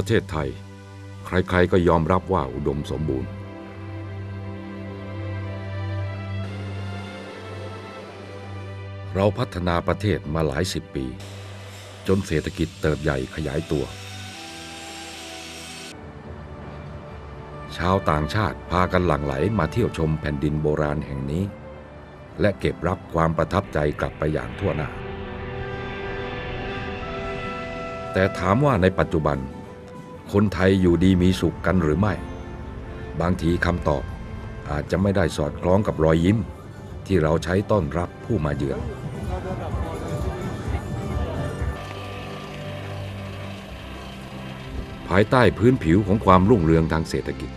ประเทศไทย ใครๆก็ยอมรับว่าอุดมสมบูรณ์ เราพัฒนาประเทศมาหลายสิบปี จนเศรษฐกิจเติบใหญ่ขยายตัว ชาวต่างชาติพากันหลั่งไหลมาเที่ยวชมแผ่นดินโบราณแห่งนี้ และเก็บรับความประทับใจกลับไปอย่างทั่วหน้าแต่ถามว่าในปัจจุบัน คนไทยอยู่ดีมีสุขกันหรือไม่ บางทีคำตอบอาจจะไม่ได้สอดคล้องกับรอยยิ้ม ที่เราใช้ต้อนรับผู้มาเยือนภายใต้พื้นผิวของความรุ่งเรืองทางเศรษฐกิจ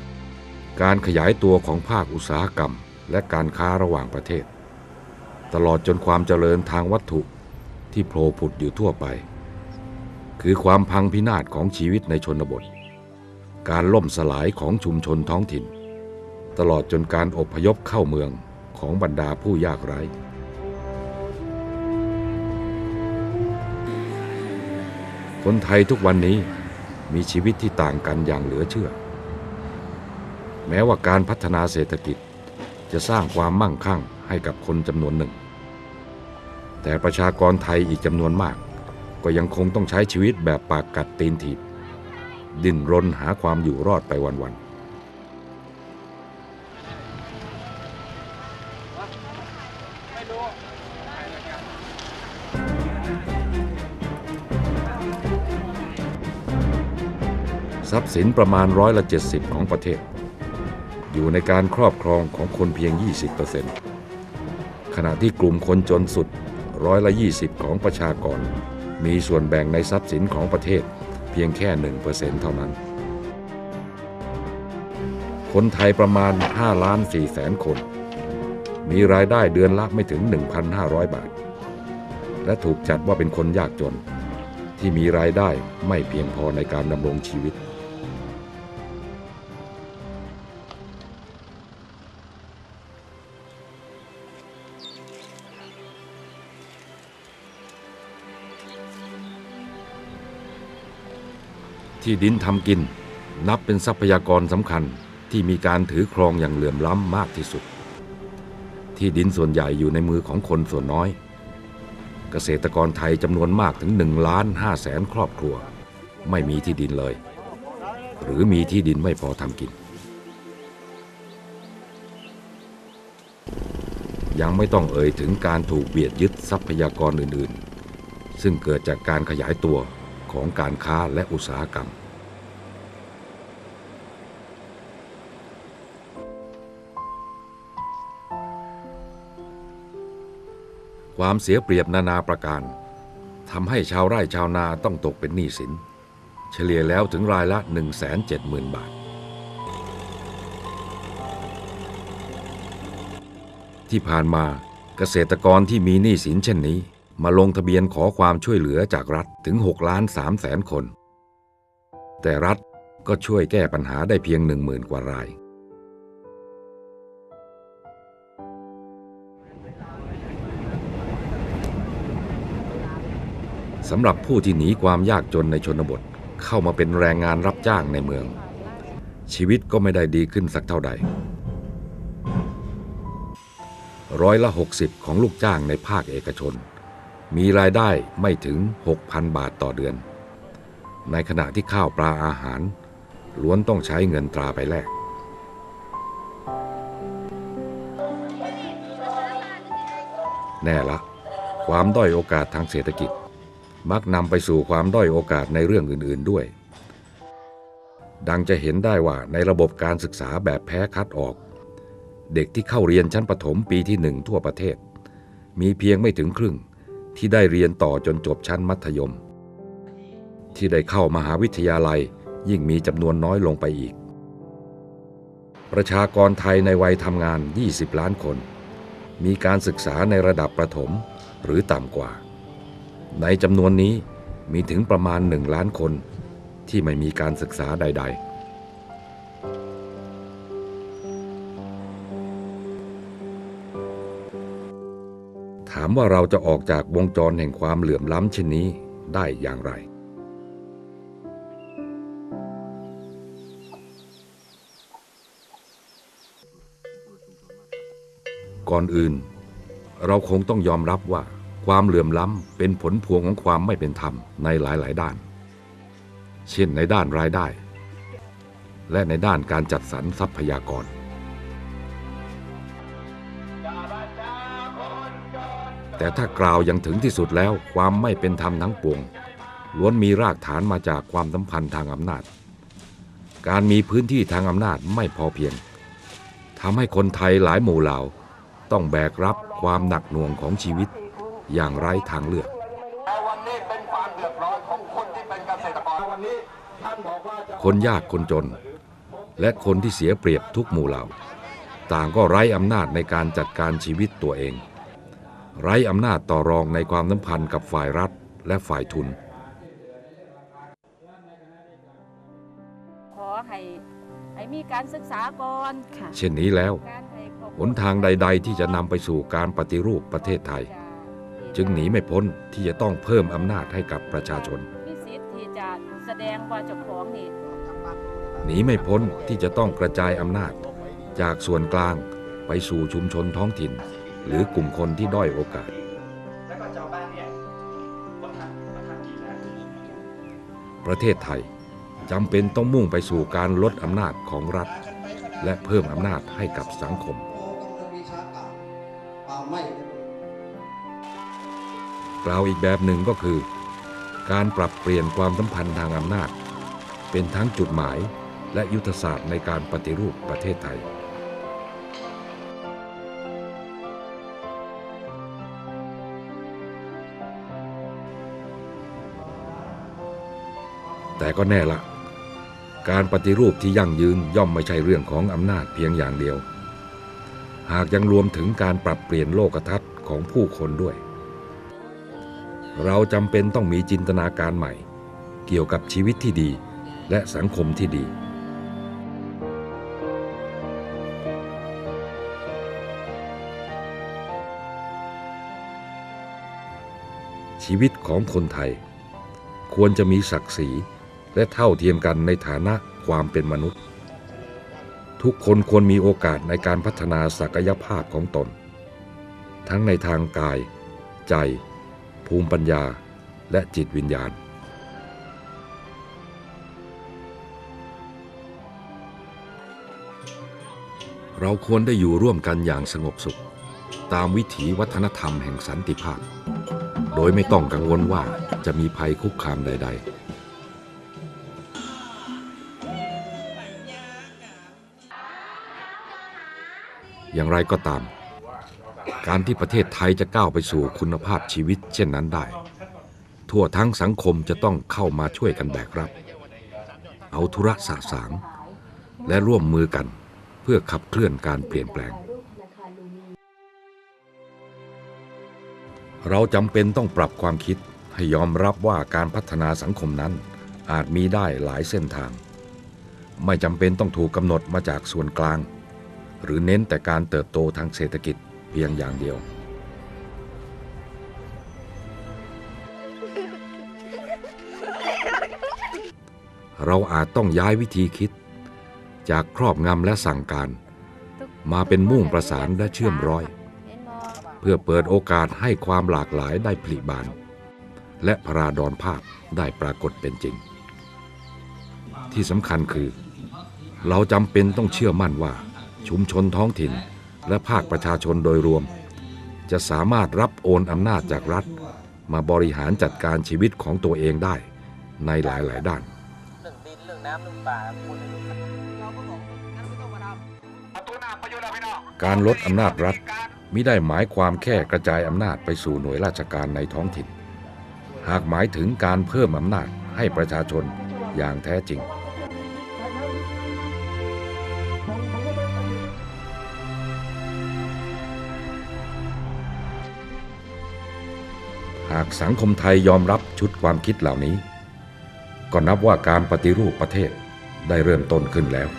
การขยายตัวของภาคอุตสาหกรรม และการค้าระหว่างประเทศ ตลอดจนความเจริญทางวัตถุที่โผล่ผุดอยู่ทั่วไป คือความพังพินาศของชีวิตในชนบท การล่มสลายของชุมชนท้องถิ่น ตลอดจนการอพยพเข้าเมืองของบรรดาผู้ยากไร้คนไทยทุกวันนี้มีชีวิตที่ต่างกันอย่างเหลือเชื่อ แม้ว่าการพัฒนาเศรษฐกิจจะสร้างความมั่งคั่งให้กับคนจำนวนหนึ่ง แต่ประชากรไทยอีกจำนวนมาก ก็ยังคงต้องใช้ชีวิตแบบปากกัดตีนถีบ ดิ้นรนหาความอยู่รอดไปวันๆทรัพย์สินประมาณร้อยละ70 ของประเทศ อยู่ในการครอบครองของคนเพียง 20%ขณะที่กลุ่มคนจนสุดร้อยละ 20 ของประชากร มีส่วนแบ่งในทรัพย์สินของประเทศเพียงแค่ 1%เท่านั้น คนไทยประมาณ 5 ล้าน4แสนคน มีรายได้เดือนละไม่ถึง 1,500 บาท และถูกจัดว่าเป็นคนยากจน ที่มีรายได้ไม่เพียงพอในการดำรงชีวิต ที่ดินทำกิน นับเป็นทรัพยากรสำคัญที่มีการถือครองอย่างเหลื่อมล้ำมากที่สุด ที่ดินส่วนใหญ่อยู่ในมือของคนส่วนน้อย เกษตรกรไทยจำนวนมากถึง1ล้าน5แสนครอบครัว ไม่มีที่ดินเลย หรือมีที่ดินไม่พอทำกิน ยังไม่ต้องเอ่ยถึงการถูกเบียดยึดทรัพยากรอื่นๆ ซึ่งเกิดจากการขยายตัวของการค้าและอุตสาหกรรม ความเสียเปรียบนานาประการทำให้ชาวไร่ชาวนาต้องตกเป็นหนี้สิน เฉลี่ยแล้วถึงรายละ 170,000 บาท ที่ผ่านมาเกษตรกรที่มีหนี้สินเช่นนี้ มาลงทะเบียนขอความช่วยเหลือจากรัฐถึง6ล้าน3แสนคน แต่รัฐก็ช่วยแก้ปัญหาได้เพียง 1 0,000 กว่าราย สำหรับผู้ที่หนีความยากจนในชนบทเข้ามาเป็นแรงงานรับจ้างในเมือง ชีวิตก็ไม่ได้ดีขึ้นสักเท่าใดร้อยละ 60 ของลูกจ้างในภาคเอกชน มีรายได้ไม่ถึง 6,000 บาทต่อเดือน ในขณะที่ข้าวปลาอาหาร ล้วนต้องใช้เงินตราไปแลกแน่ละ ความด้อยโอกาสทางเศรษฐกิจ มักนำไปสู่ความด้อยโอกาสในเรื่องอื่นๆด้วย ดังจะเห็นได้ว่าในระบบการศึกษาแบบแพ้คัดออก เด็กที่เข้าเรียนชั้นประถมปีที่หนึ่งทั่วประเทศ มีเพียงไม่ถึงครึ่งที่ได้เรียนต่อจนจบชั้นมัธยม ที่ได้เข้ามหาวิทยาลัยยิ่งมีจำนวนน้อยลงไปอีก ประชากรไทยในวัยทำงาน 20 ล้านคน มีการศึกษาในระดับประถมหรือต่ำกว่า ในจำนวนนี้มีถึงประมาณหนึ่งล้านคนที่ไม่มีการศึกษาใด ๆถามว่าเราจะออกจากวงจรแห่งความเหลื่อมล้ำเช่นนี้ได้อย่างไร ก่อนอื่น เราคงต้องยอมรับว่า ความเหลื่อมล้ำเป็นผลพวงของความไม่เป็นธรรมในหลายๆ ด้าน เช่นในด้านรายได้ และในด้านการจัดสรรทรัพยากร แต่ถ้ากล่าวอย่างถึงที่สุดแล้วความไม่เป็นธรรมทั้งปวง ล้วนมีรากฐานมาจากความสัมพันธ์ทางอำนาจ การมีพื้นที่ทางอำนาจไม่พอเพียงทำให้คนไทยหลายหมู่เหล่าต้องแบกรับความหนักหน่วงของชีวิต อย่างไร้ทางเลือกแต่วันนี้เป็นความเดือดร้อนของคนที่เป็นเกษตรกรวันนี้ท่านบอกว่าจะคนยากคนจน และคนที่เสียเปรียบทุกหมู่เหล่า ต่างก็ไร้อำนาจในการจัดการชีวิตตัวเอง ไร้อำนาจต่อรองในความสัมพันธ์กับฝ่ายรัฐและฝ่ายทุน ขอให้ให้มีการศึกษาก่อนค่ะเช่นนี้แล้วการให้ครอบหนทางใด ๆ ที่จะนำไปสู่การปฏิรูปประเทศไทย จึงหนีไม่พ้นที่จะต้องเพิ่มอำนาจให้กับประชาชนมีสิทธิ์ที่จะแสดงว่าเจ้าของนี่หนีไม่พ้นที่จะต้องกระจายอำนาจ จากส่วนกลางไปสู่ชุมชนท้องถิ่น หรือกลุ่มคนที่ด้อยโอกาสแล้วก็ชาวบ้านเนี่ยมาทำมาทำกินนะประเทศไทยจำเป็นต้องมุ่งไปสู่การลดอำนาจของรัฐ และเพิ่มอำนาจให้กับสังคม กล่าวอีกแบบหนึ่งก็คือ การปรับเปลี่ยนความสัมพันธ์ทางอำนาจ เป็นทั้งจุดหมายและยุทธศาสตร์ในการปฏิรูปประเทศไทย แต่ก็แน่ละ การปฏิรูปที่ยั่งยืนย่อมไม่ใช่เรื่องของอำนาจเพียงอย่างเดียว หากยังรวมถึงการปรับเปลี่ยนโลกทัศน์ของผู้คนด้วย เราจำเป็นต้องมีจินตนาการใหม่ เกี่ยวกับชีวิตที่ดีและสังคมที่ดี ชีวิตของคนไทย ควรจะมีศักดิ์ศรีและเท่าเทียมกันในฐานะความเป็นมนุษย์ ทุกคนควรมีโอกาสในการพัฒนาศักยภาพของตน ทั้งในทางกาย ใจ ภูมิปัญญาและจิตวิญญาณ เราควรได้อยู่ร่วมกันอย่างสงบสุข ตามวิถีวัฒนธรรมแห่งสันติภาพ โดยไม่ต้องกังวลว่าจะมีภัยคุกคามใด ๆอย่างไรก็ตาม การที่ประเทศไทยจะก้าวไปสู่คุณภาพชีวิตเช่นนั้นได้ ทั่วทั้งสังคมจะต้องเข้ามาช่วยกันแบกรับ เอาธุระสะสาง และร่วมมือกันเพื่อขับเคลื่อนการเปลี่ยนแปลง เราจำเป็นต้องปรับความคิดให้ยอมรับว่าการพัฒนาสังคมนั้นอาจมีได้หลายเส้นทาง ไม่จำเป็นต้องถูกกำหนดมาจากส่วนกลาง หรือเน้นแต่การเติบโตทางเศรษฐกิจ เพียงอย่างเดียว เราอาจต้องย้ายวิธีคิด จากครอบงำและสั่งการ มาเป็นมุ่งประสานและเชื่อมร้อย เพื่อเปิดโอกาสให้ความหลากหลายได้ผลิบาน และพราดอนภาพได้ปรากฏเป็นจริง ที่สำคัญคือ เราจำเป็นต้องเชื่อมั่นว่าชุมชนท้องถิ่น และภาคประชาชนโดยรวม จะสามารถรับโอนอำนาจจากรัฐ มาบริหารจัดการชีวิตของตัวเองได้ในหลาย ๆ ด้านการะตูน้ำประยุทธ์พี่น้องการลดอำนาจรัฐมิได้หมายความแค่กระจายอำนาจไปสู่หน่วยราชการในท้องถิ่น หากหมายถึงการเพิ่มอำนาจให้ประชาชนอย่างแท้จริง หากสังคมไทยยอมรับชุดความคิดเหล่านี้ ก็นับว่าการปฏิรูปประเทศได้เริ่มต้นขึ้นแล้ว